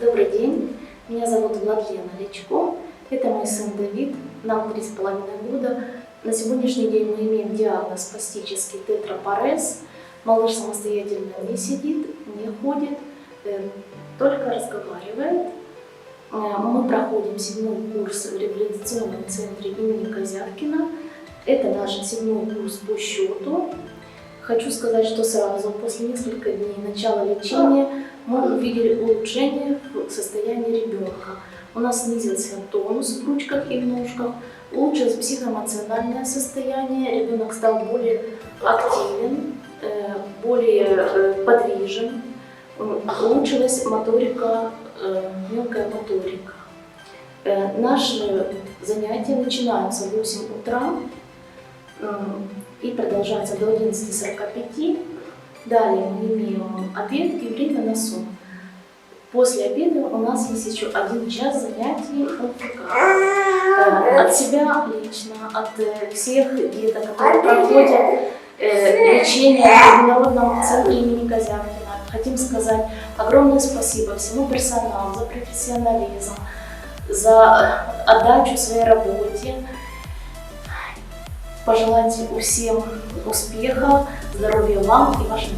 Добрый день, меня зовут Владлена Личко, это мой сын Давид, нам три с половиной года. На сегодняшний день мы имеем диагноз пластический тетрапарез. Малыш самостоятельно не сидит, не ходит, э, только разговаривает. Э, Мы проходим седьмой курс в реабилитационном центре имени Козявкина. Это наш седьмой курс по счету. Хочу сказать, что сразу после нескольких дней начала лечения мы увидели улучшение в состоянии ребенка. У нас снизился тонус в ручках и в ножках, улучшилось психоэмоциональное состояние, ребенок стал более активен, э, более э, подвижен, улучшилась моторика, э, мелкая моторика. Наши занятия начинаются в 8 утра и продолжаются до 11.45. Далее мы имеем обед и время на сон. После обеда у нас есть еще один час занятий ЛФК. Э, От себя лично, от э, всех деток, которые проходят э, лечение в Международном центре имени Козявкина, хотим сказать огромное спасибо всему персоналу за профессионализм, за э, отдачу своей работе. Пожелать всем успеха, здоровья вам и вашим.